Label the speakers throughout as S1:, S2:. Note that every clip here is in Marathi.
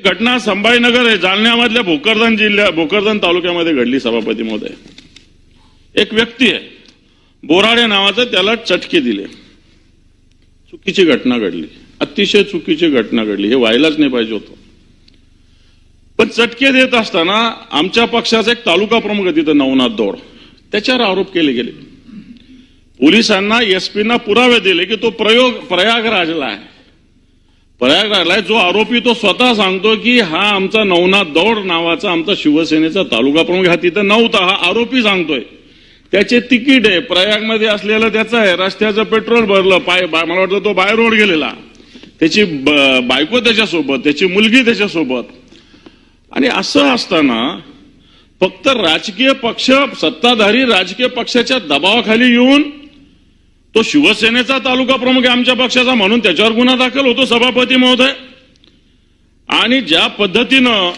S1: एक घटना संभाजीनगर आहे. जालन्यामधल्या भोकरदन जिल्ह्या भोकरदन तालुक्यामध्ये घडली सभापती महोदय. एक व्यक्ती आहे. बोराडे नावाचं त्याला चटके दिले. चुकीची घटना घडली. अतिशय चुकीची घटना घडली. हे व्हायलाच नाही पाहिजे होतं. पण चटके देत असताना आमच्या पक्षाचा एक तालुका प्रमुख आहे तिथं नवनाथ दौड त्याच्यावर आरोप केले गेले. पोलिसांना एसपींना पुरावे दिले की तो प्रयोग प्रयागराजला आहे. प्रयागराजला आहे. जो आरोपी तो स्वतः सांगतो की हा आमचा नवनाथ दौड नावाचा आमचा शिवसेनेचा तालुका प्रमुख हा तिथं नव्हता हा आरोपी सांगतोय. त्याचे तिकीट आहे. प्रयागमध्ये असलेलं त्याचं आहे. रस्त्याचं पेट्रोल भरलं पाय मला वाटतं तो बाय रोड गेलेला. त्याची बायको त्याच्यासोबत त्याची मुलगी त्याच्यासोबत. आणि असं असताना फक्त राजकीय पक्ष सत्ताधारी राजकीय पक्षाच्या दबावाखाली येऊन तो शिवसेनेचा तालुका प्रमुख आहे आमच्या पक्षाचा म्हणून त्याच्यावर गुन्हा दाखल होतो सभापती महोदय. आणि ज्या पद्धतीनं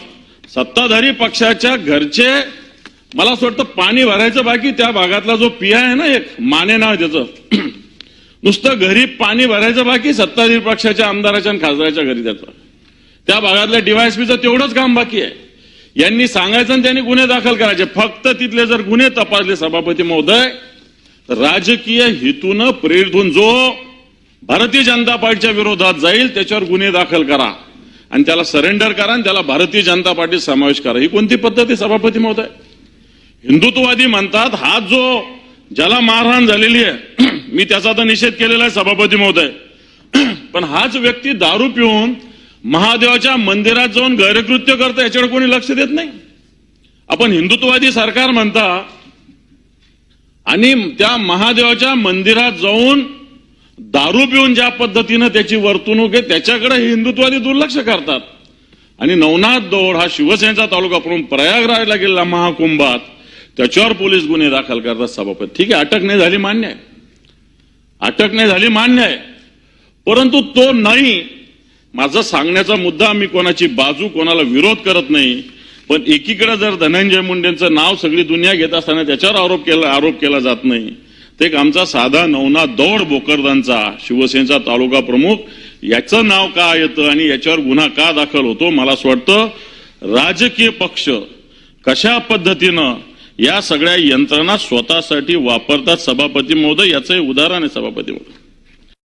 S1: सत्ताधारी पक्षाच्या घरचे मला असं वाटतं पाणी भरायचं बाकी त्या भागातला जो पिया आहे ना एक माने नाव त्याचं. नुसतं घरी पाणी भरायचं बाकी सत्ताधारी पक्षाच्या आमदाराच्या आणि खासदाराच्या घरी त्याचं. त्या भागातल्या डीवायएसपीचं तेवढंच काम बाकी आहे. यांनी सांगायचं आणि त्यांनी गुन्हे दाखल करायचे. फक्त तिथले जर गुन्हे तपासले सभापती महोदय राजकीय हेतून प्रेरित होऊन जो भारतीय जनता पार्टीच्या विरोधात जाईल त्याच्यावर गुन्हे दाखल करा. आणि त्याला सरेंडर करा आणि त्याला भारतीय जनता पार्टीत समावेश करा. ही कोणती पद्धत आहे सभापती महोदय? हिंदुत्ववादी म्हणतात हा जो ज्याला मारहाण झालेली आहे मी त्याचा तर निषेध केलेला आहे सभापती महोदय. पण हाच व्यक्ती दारू पिऊन महादेवाच्या मंदिरात जाऊन गैरकृत्य करतं याच्याकडे कोणी लक्ष देत नाही? आपण हिंदुत्ववादी सरकार म्हणता आणि त्या महादेवाच्या मंदिरात जाऊन दारू पिऊन ज्या पद्धतीनं त्याची वर्तणूक आहे त्याच्याकडे हिंदुत्वादी हिंदुत्ववादी दुर्लक्ष करतात. आणि नवनाथ दौड हा शिवसेनेचा तालुका पडून प्रयागराजला गेलेला महाकुंभात त्याच्यावर पोलीस गुन्हे दाखल करतात सभापती. ठीक आहे अटक नाही झाली मान्य आहे. अटक नाही झाली मान्य आहे. परंतु तो नाही. माझा सांगण्याचा मुद्दा मी कोणाची बाजू कोणाला विरोध करत नाही. पण एकीकडे जर धनंजय मुंडेंचं नाव सगळी दुनिया घेत असताना त्याच्यावर आरोप केला आरोप केला जात नाही ते एक आमचा साधा नवना दौड बोकरदांचा शिवसेनेचा तालुका प्रमुख याचं नाव का येतं आणि याच्यावर गुन्हा का दाखल होतो मला असं वाटतं राजकीय पक्ष कशा पद्धतीनं या सगळ्या यंत्रणा स्वतःसाठी वापरतात सभापती महोदय याचं उदाहरण आहे सभापती महोदय.